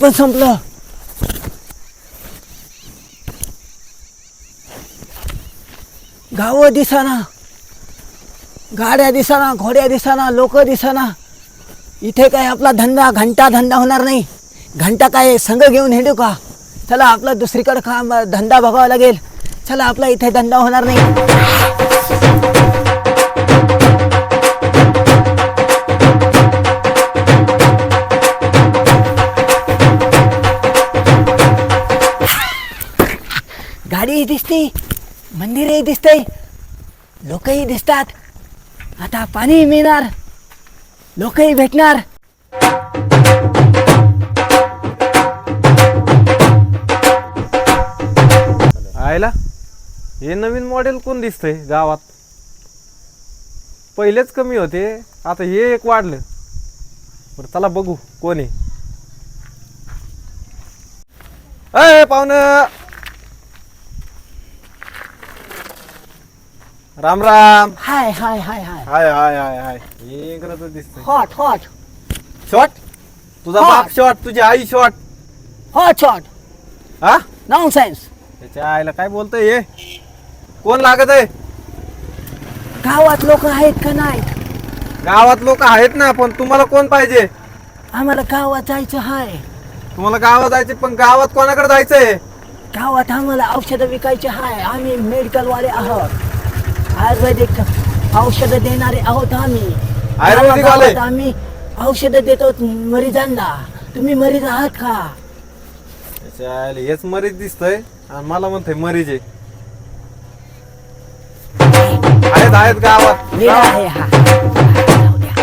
पण संपलं. गावं दिसाना गाड्या दिसाना घोड्या दिसाना लोक दिसाना. इथे काय आपला धंदा घंटा धंदा होणार नाही. घंटा काय संघ घेऊन हिंडू का? चला आपला दुसरीकडे काम धंदा बघावा लागेल. चला आपला इथे धंदा होणार नाही. गाडीही दिसते. मंदिरही दिसतंय. लोकही दिसतात. आता पाणी मिळणार. लोकही भेटणार. आयला हे नवीन मॉडेल कोण दिसतंय गावात? पहिलेच कमी होते आता हे एक वाढलं. बरं चला बघू कोण आहे. अय Ram Ram. Hi hi hi hi. Hi hi hi हाय. इंग्रज दिसतंय. हॉट हॉट शॉट तुझा हा. बाप शॉट तुझी आई शॉट हॉट शॉट हा? नॉन सायन्स त्याच्या आईला काय बोलतोय हे? कोण लागत आहे? गावात लोक आहेत का नाहीत गावात लोक आहेत ना पण तुम्हाला कोण पाहिजे? आम्हाला गावात जायचं आहे तुम्हाला गावात जायचे पण गावात कोणाकडे जायचंय? गावात आम्हाला औषधं विकायचे आहे आम्ही मेडिकल वाले आहोत. आयुर्वेदिक औषधं देणारे आहोत आम्ही. आयुर्वेदिक वाले? आम्ही औषधं देतो मरीजांना. तुम्ही मरीज आहात का? त्याच्या आईला हेच मरीज दिसतंय आणि मला म्हणतोय मरीज आहे. आहेत आहेत गावात. वेळ आहे हा. जाऊ द्या.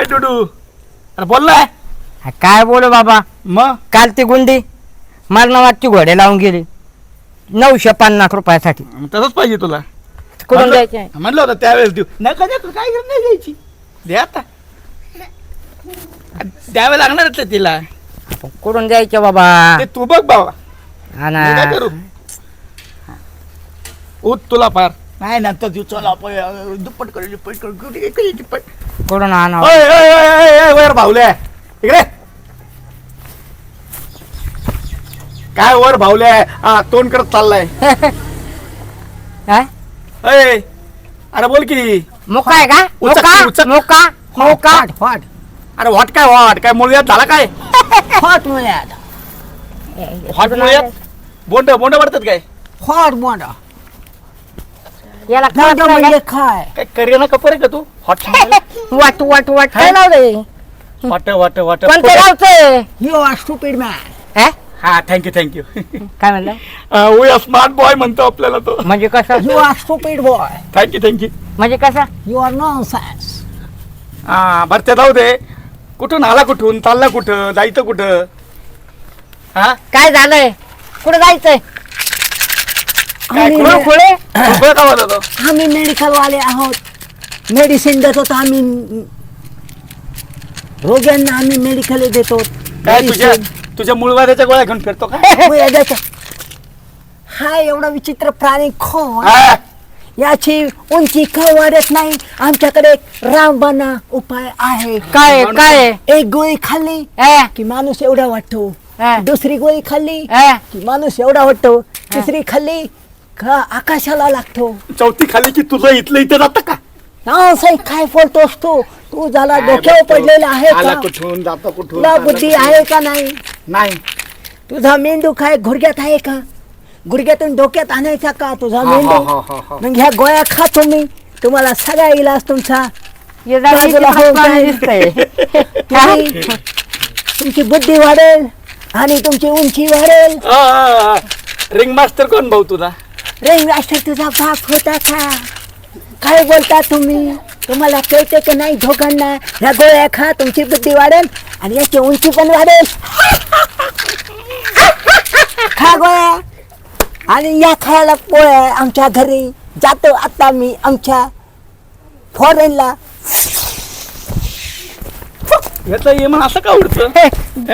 ए डुडू. अरे बोल ना हा, काय बोलू बाबा? मग काल ती गुंडी. मरणावाटची घोडे लावून गेली. नऊशे पन्नास रुपयासाठी. तसंच पाहिजे तुला. कुठून म्हणलं- द्यायचे? म्हणलं होतं त्यावेळेस देऊ. नका द्या तुला काय गरज नाही द्यायची. दे आता. द्यावे लागणारच आहे तिला. कुठून द्यायचे बाबा? ते तू बघ बाबा हा मी काय ना करू? उत तुला फार. नाही नंतर देऊ. चला दुप्पट करू दुप्पट करू. कुठे इकडे दुप्पट कुठून आणा ओय, ओय, ओय, ओय, ओय, वर भावल्या इकडे. काय वर भावल्या हा तोंड करत चाललाय. काय? अय अरे बोल की. मुका आहे का? उचक, मुका? उचक. मुका? मुका? अरे वाट काय वाट काय मुळव्यात झाला काय? हॉट मुळ्यात हॉट मुळव्यात? बोंड बोंड पडतात काय? हॉट बोंड. याला बोंड काय काय काय करियाना कपर आहे का तू? हॉट वाट वाट वाट. काय लावलंय? वाट वाट वाट. कोणतं यू आर स्टुपिड मॅन हे? थँक्यू थँक्यू काय म्हणलं? वी स्मार्ट बॉय म्हणतो आपल्याला तो. म्हणजे कसं? You are stupid boy thank you thank you म्हणजे कसं? यू आर नॉन सायन्स हा बरं ते जाऊ दे. कुठून आला कुठून? चालला कुठं? जायचं कुठं? हा? काय झालंय? कुठं जायचंय? काय आम्ही कुठं? खुळे खुळे का होता तो? आम्ही मेडिकल वाले आहोत. मेडिसिन देतो आम्ही. रोग्यांना आम्ही मेडिकल देतो. काय तुझ्या Medicine. तुझ्या मुळवाद्याच्या गोळ्या घेऊन फिरतो का. हा एवढा विचित्र प्राणी खो हा. याची उंची का वाढत नाही? आमच्याकडे रामबाणा उपाय आहे. काय काय एक गोळी खाल्ली की माणूस एवढा वाटतो. दुसरी गोळी खाल्ली की माणूस एवढा वाटतो. तिसरी खाल्ली का आकाशाला लागतो. चौथी खाली की तुझं इथलं इथं जातं का? हा साई काय बोलतोस तू? तू झाला डोक्यावर पडलेला आहे आला का? कुठून जातो कुठून? तुला बुद्धी आहे का नाही? नाही. तुझा मेंदू काय गुडघ्यात आहे का? गुडघ्यातून डोक्यात आणायचा का तुझा हा, मेंदू? हा, हा, हा. मग ह्या गोळ्या खा तुम्ही तुम्हाला सगळा इलाज तुमचा. हे जरा बाजूला इथे पाणी काय? दिसतंय. तुम्ही तुमची बुद्धी वाढेल आणि तुमची उंची वाढेल. रिंग मास्टर कोण भाऊ तुझा? रे मास्टर तुझा बाप होता का? काय बोलता तुम्ही? तुम्हाला कळते की नाही दोघांना? ह्या गोळ्या खा तुमची बुद्धी वाढेल आणि याची उंची पण वाढेल. खा गोळ्या आणि या खायला पोळ्या आमच्या घरी जातो. आता मी आमच्या फॉरेनला याचं ये मग असं का उडतं?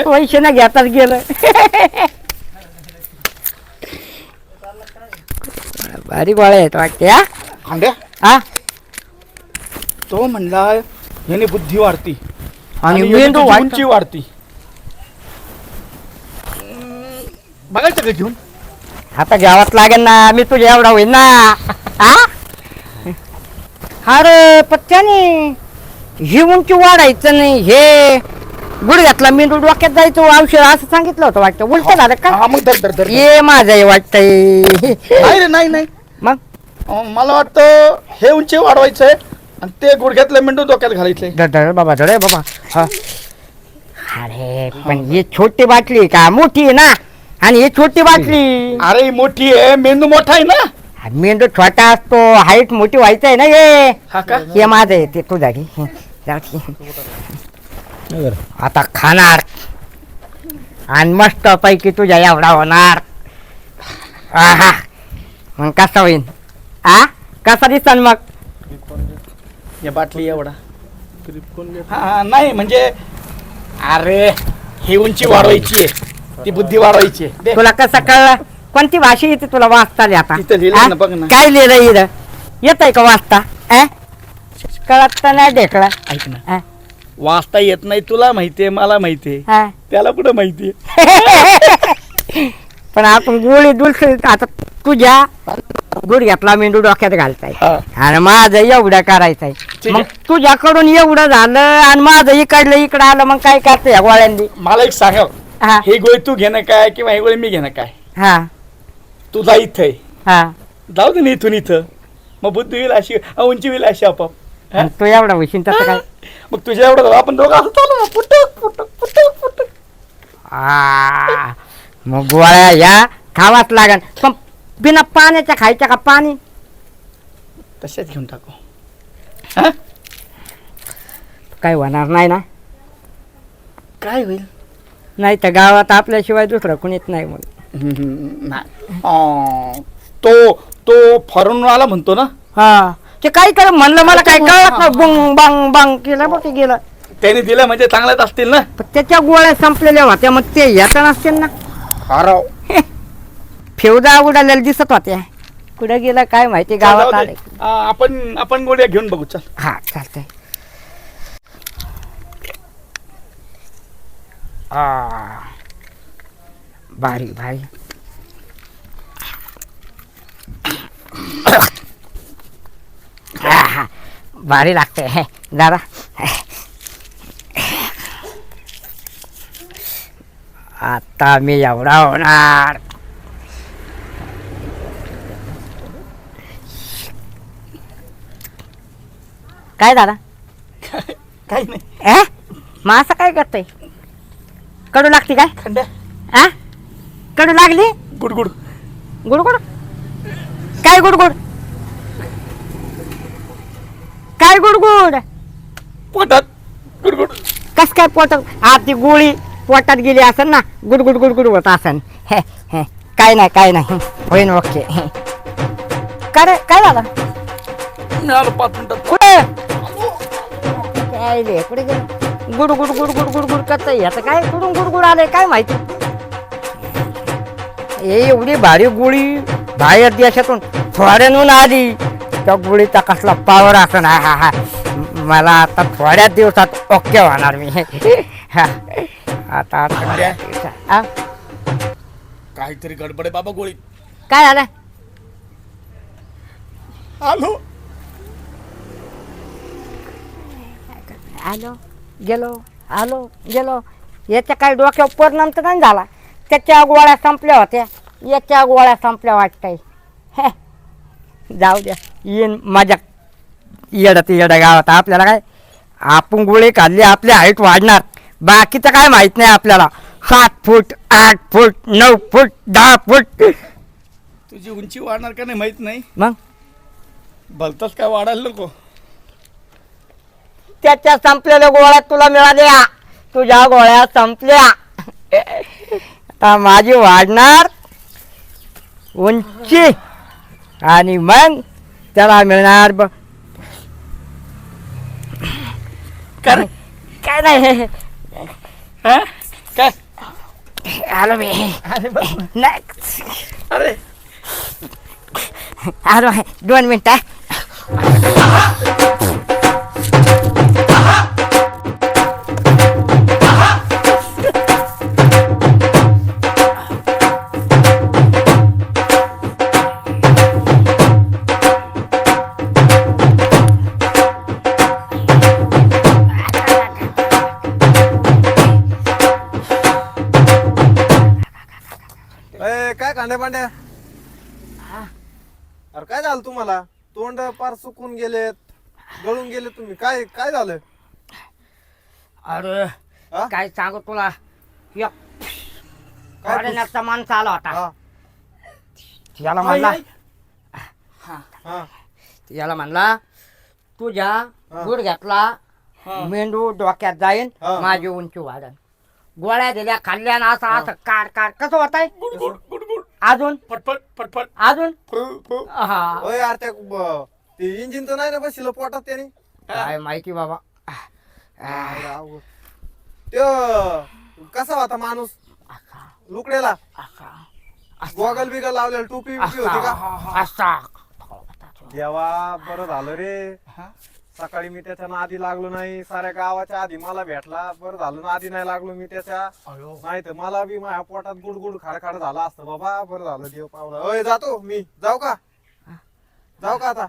पैसे ना घेताच गेलं भारी गोळ्या आहेत वाटते हा? खांड्या? हा? तो म्हणला याने बुद्धी वाढती. आणि मेंदू तुझी वाढतो. उंची वाढती. बघायचं का घेऊन. आता घ्यावाच लागेल ना मी तुझ्या एवढा होईल ना. हा अरे पत्त्याने ही उंची वाढायचं नाही हे गुडघ्यातला मेंदू डोक्यात जायचं औषध असं सांगितलं होतं वाटतं. उलट झालं का? हा मग धर धर धर. ये माझं वाटतंय. नाही रे नाही नाही. मग? अं, मला वाटतं हे उंची वाढवायचंय आणि ते गुडघ्यातलं मेंदू डोक्यात घालायचंय. धर धर बाबा धर हे बाबा. हा. अरे पण ही छोटी बाटली का? मोठी आहे ना? आणि ही छोटी बाटली. अरे ही मोठी आहे. मेंदू मोठा आहे ना? मेंदू छोटा असतो. हाईट मोठी व्हायचं आहे ना हे? हा का? हे माझं आहे ते तू जागी जाऊ दे. आता खाणार. आणि मस्त पैकी तुझ्या एवढा होणार. आहा. मग कसा होईन? आ? कसा दिसन मग? या बाटली एवढा. हा हा, नाही म्हणजे अरे ही उंची वाढवायची. आहे ती बुद्धी वाढवायची दे. तुला कसं कळलं कोणती भाषा येते तुला वाचता आली आता इथं लिहिलंय आ? ना, बघ ना. काय लिहिलं इथं येत आहे का वाचता? कळत तर नाही ढेकळा ऐक ना. वाचता येत नाही तुला माहितीये मला माहितीये. त्याला कुठं माहितीये पण आपण गोळी दुलस आता तुझ्या गुडघ्यातला मेंदू डोक्यात घालताय हा. आणि माझं एवढं करायचंय ठीक मग आहे. तुझ्याकडून एवढं झालं आणि माझं इकडलं इकडं आलं मग काय करते या गोळ्यांनी मला एक सांगा हा. ही गोळी तू घेणं काय किंवा ही गोळी मी घेणं काय? हा. तुझा इथं आहे. हा. जाऊ दे ना इथून इथं. मग बुद्धी होईल अशी अ, उंची होईल अशी आपोआप. हा? आणि तू एवढा होशील काय? मग तुझ्या एवढं झालं, आपण दोघं असं चालू ना. पुटक पुटक पुटक पुटक आ, मग गोळ्या या खावाच लागन. पण बिना पाण्याच्या खायच्या का पाणी? तशाच घेऊन टाकू. हा? काय होणार नाही ना? काय होईल? नाही तर गावात आपल्याशिवाय दुसरं कुणीच नाही अं, तो तो फॉरेन आला म्हणतो ना? हा. ते काय कर म्हणलं मला काय कळत नाही. बंग बंग बंग केलं बघ ते गेलं. त्याने दिलं म्हणजे चांगल्याच असतील ना? पण त्याच्या गोळ्या संपलेल्या होत्या मग ते येता नसतील ना? हाराव. फेवदा उडालेल्या दिसत होत्या. कुठे गेलं काय माहिती गावात. आले. आपण आपण गोळ्या घेऊन बघू चल. हा चालतंय. आ, भारी भारी आहा, भारी लागते. दादा. आता मी एवढा होणार. काय दादा? काही नाही. ए मग असं काय करतोय? कडू लागते काय? खंड्या आ? कडू लागली? गुडगुड. गुडगुड? काय गुडगुड? काय गुडगुड? पोटात. गुडगुड. कस काय पोटात हा ती गोळी पोटात गेली असेल ना. गुडगुड गुडगुड होत असेल हे हे. काय नाही काय नाही. होईन ओके. काय रे काय झालं? पाच मिनिटात. कुठे? काय रे कुठे गेलं? Good good good good good good करता आता काय कुठून गुडगुड आले काय माहिती? हे एवढी भारी गोळी बाहेर देशातून थोड्यानून आली. त्या गोळीचा कसला पावर असं हा हा हा. मला आता थोड्या दिवसात ओके होणार मी. हा. आता? काहीतरी गडबड आहे बाबा गोळी. काय झालं? आलो. आलो. गेलो आलो गेलो. याच्या काही डोक्यावर परिणाम तर नाही झाला. त्याच्या गोळ्या संपल्या होत्या. याच्या गोळ्या संपल्या वाटतंय. हे, जाऊ द्या. येईन माझ्या येडत येडं गावात. आपल्याला काय? आपण गोळी खाल्ली आपली हाईट वाढणार. बाकीचं काय माहीत नाही आपल्याला. सात फूट आठ फूट नऊ फूट दहा फूट. तुझी उंची वाढणार का नाही माहीत नाही? मग? भलताच काय वाढायला नको. त्याच्या संपलेल्या गोळ्या तुला मिळाल्या तुझ्या गोळ्या संपल्या. आता माझी वाढणार उंची. आणि मग त्याला मिळणार ब काय नाही. हा? काय? आलो मी. अरे बस. ना. नेक्स्ट अरे. आलो दोन मिनिटं. अरे काय झालं तुम्हाला? तोंड पार सुकून गेलेत. गळून गेले तुम्ही. काय काय झालं? अरे हा? काय सांगू तुला? एक काय माणूस आला होता. हा. याला म्हणला हा. याला म्हणला तुझ्या. गुडघ्यातला मेंदू डोक्यात जाईन हा. माझी उंची वाढन. गोळ्या दिल्या खाल्ल्या ना असं असं काढ काढ कसं होत आहे अजून? फटफट फटफट. अजून. हा. होय यार त्या ब- ते इंजिन तर नाही ना बसलं पोटात त्याने? काय? माहिती बाबा. त्यो कसा होता माणूस? लुकडेला? गोगल बिगल लावलेला टोपी बिपी होती का? असा देवा बरं झालं रे. सकाळी मी त्याच्या नादी लागलो नाही. साऱ्या गावाच्या आधी मला भेटला. बरं झालं नादी नाही लागलो मी त्याच्या. नाही तर मला बी माझ्या पोटात गुडगुड खाडखाड झाला असतं बाबा. बरं झालं देव पावला. होय जातो मी. जाऊ का? जाऊ का आता?